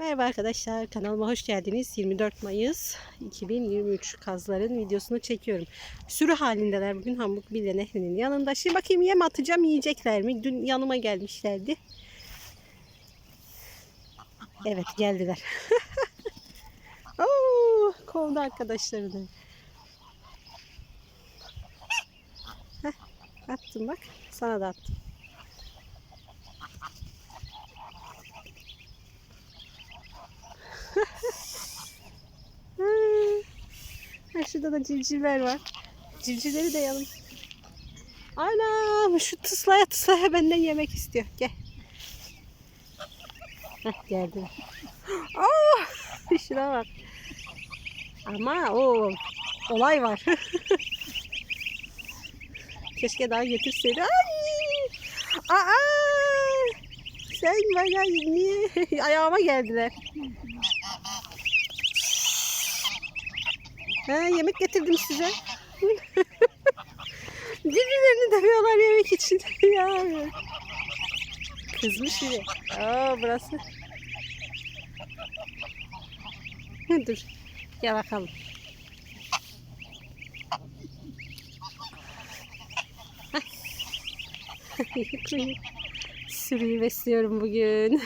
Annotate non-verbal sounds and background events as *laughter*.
Merhaba arkadaşlar kanalıma hoş geldiniz. 24 Mayıs 2023 kazların videosunu çekiyorum. Sürü halindeler bugün Hamburg Bille Nehri'nin yanında. Şimdi bakayım yem atacağım yiyecekler mi? Dün yanıma gelmişlerdi. Evet geldiler. *laughs* Oo, kovdu arkadaşlarını. Heh, attım bak. Sana da attım. Ha, şurada da civcivler var. Civcivleri de yanım. Anam şu tıslaya tıslaya benden yemek istiyor. Gel. Heh, geldi. Aa, *laughs* şuna bak. Ama o olay var. *laughs* Keşke daha getirseydi. Ay! Aa! Sen bana niye *laughs* ayağıma geldiler. Ha, yemek getirdim size. *laughs* Birbirlerini dövüyorlar yemek için. *laughs* ya. Kızmış biri. Aa burası. Dur. Gel bakalım. *laughs* Sürüyü besliyorum bugün.